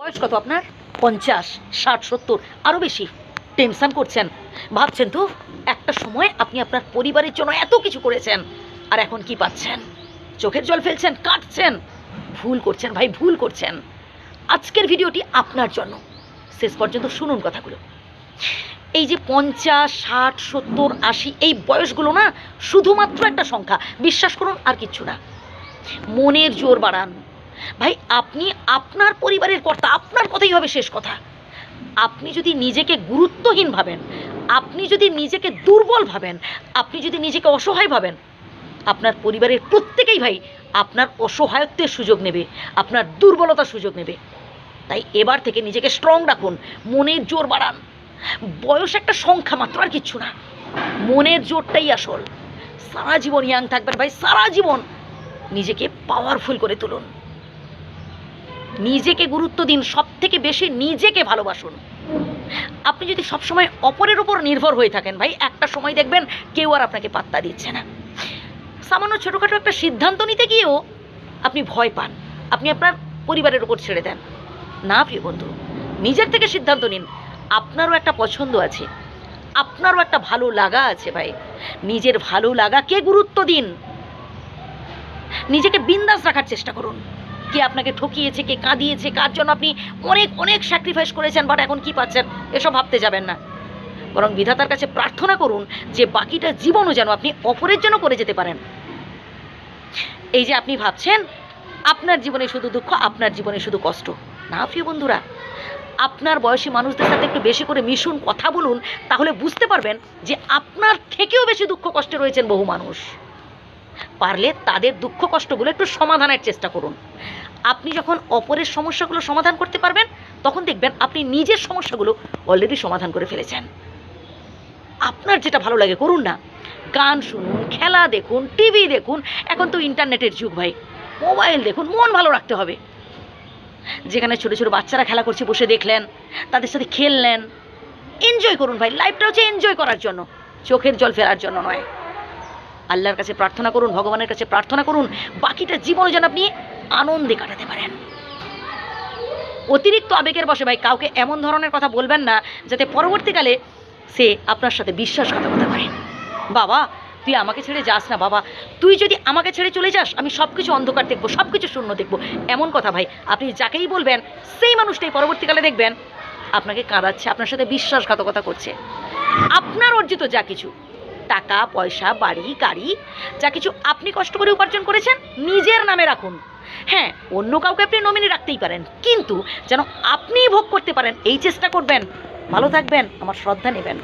বয়স কত আপনার? পঞ্চাশ, ষাট, সত্তর আরও বেশি। টেনশন করছেন। ভাবছেন তো, একটা সময় আপনি আপনার পরিবারের জন্য এত কিছু করেছেন, আর এখন কি পাচ্ছেন? চোখের জল ফেলছেন কাটছেন ভুল করছেন ভাই, ভুল করছেন। আজকের ভিডিওটি আপনার জন্য। শেষ পর্যন্ত শুনুন কথাগুলো। এই যে পঞ্চাশ, ষাট, সত্তর, আশি, এই বয়সগুলো না, শুধুমাত্র একটা সংখ্যা। বিশ্বাস করুন আর কিচ্ছু না। মনের জোর বাড়ান। ভাই, আপনি আপনার পরিবারের কর্তা, আপনার কথাই হবে শেষ কথা। আপনি যদি নিজেকে গুরুত্বহীন ভাবেন, আপনি যদি নিজেকে দুর্বল ভাবেন, আপনি যদি নিজেকে অসহায় ভাবেন, আপনার পরিবারের প্রত্যেকেই ভাই আপনার অসহায়ত্বের সুযোগ নেবে, আপনার দুর্বলতার সুযোগ নেবে। তাই এবার থেকে নিজেকে স্ট্রং রাখুন, মনের জোর বাড়ান। বয়স একটা সংখ্যা মাত্র, আর কিচ্ছু না। মনের জোরটাই আসল। সারা জীবন ইয়াং থাকবেন ভাই, সারা জীবন নিজেকে পাওয়ারফুল করে তুলুন। নিজেকে গুরুত্ব দিন সব থেকে বেশি নিজেকে ভালোবাসুন। আপনি যদি সবসময় অপরের উপর নির্ভর হয়ে থাকেন, ভাই, একটা সময় দেখবেন কেউ আর আপনাকে পাত্তা দিচ্ছে না। সামান্য ছোটোখাটো একটা সিদ্ধান্ত নিতে গিয়েও আপনি ভয় পান। আপনি আপনার পরিবারের উপর ছেড়ে দেন। না, প্রিয় বন্ধু, নিজের থেকে সিদ্ধান্ত নিন। আপনারও একটা পছন্দ আছে। আপনারও একটা ভালো লাগা আছে, ভাই। নিজের ভালো লাগাকে গুরুত্ব দিন। নিজেকে বিন্দাস রাখার চেষ্টা করুন। কে আপনাকে ঠকিয়েছে, কে কাঁদিয়েছে, কার জন্য আপনি অনেক অনেক স্যাক্রিফাইস করেছেন বাট এখন কি পাচ্ছেন? এসব ভাবতে যাবেন না। বরং বিধাতার কাছে প্রার্থনা করুন যে বাকিটা জীবনও যেন আপনি অপরের জন্য করে যেতে পারেন। এই যে আপনি ভাবছেন, আপনার জীবনে শুধু দুঃখ, আপনার জীবনে শুধু কষ্ট। না, প্রিয় বন্ধুরা, আপনার বয়সী মানুষদের সাথে একটু বেশি করে মিশুন, কথা বলুন, তাহলে বুঝতে পারবেন যে আপনার থেকেও বেশি দুঃখ, কষ্টে রয়েছেন বহু মানুষ। পারলে তাদের দুঃখ কষ্টগুলো একটু সমাধানের চেষ্টা করুন। আপনি যখন অপরের সমস্যাগুলো সমাধান করতে পারবেন, তখন দেখবেন আপনি নিজের সমস্যাগুলো অলরেডি সমাধান করে ফেলেছেন। আপনার যেটা ভালো লাগে করুন না। গান শুনুন, খেলা দেখুন টিভি দেখুন, এখন তো ইন্টারনেটের যুগ ভাই। মোবাইল দেখুন, মন ভালো রাখতে হবে। যেখানে ছোটো ছোটো বাচ্চারা খেলা করছে বসে দেখলেন, তাদের সাথে খেললেন। এনজয় করুন ভাই লাইফটা হচ্ছে এনজয় করার জন্য, চোখের জল ফেলার জন্য নয়। আল্লাহর কাছে প্রার্থনা করুন, ভগবানের কাছে প্রার্থনা করুন, বাকিটা জীবন যেন আপনি আনন্দে কাটাতে পারেন। অতিরিক্ত আবেগের বসে ভাই, কাউকে এমন ধরনের কথা বলবেন না, যাতে পরবর্তীকালে সে আপনার সাথে বিশ্বাসঘাতকতা করে। বাবা, তুই আমাকে ছেড়ে যাস না, বাবা। তুই যদি আমাকে ছেড়ে চলে যাস, আমি সব কিছু অন্ধকার দেখব সব কিছু শূন্য দেখব। এমন কথা ভাই, আপনি যাকেই বলবেন, সেই মানুষটাই পরবর্তীকালে দেখবেন, আপনাকে কাঁদাচ্ছে, আপনার সাথে বিশ্বাসঘাতকতা করছে। আপনার অর্জিত যা কিছু টাকা, পয়সা, বাড়ি, গাড়ি, যা কিছু আপনি কষ্ট করে উপার্জন করেছেন, নিজের নামে রাখুন। হ্যাঁ অন্য কাউকে আপনি নমিনি রাখতেই পারেন, কিন্তু যেন আপনি ভোগ করতে পারেন, এই চেষ্টা করবেন। ভালো থাকবেন, আমার শ্রদ্ধা নেবেন।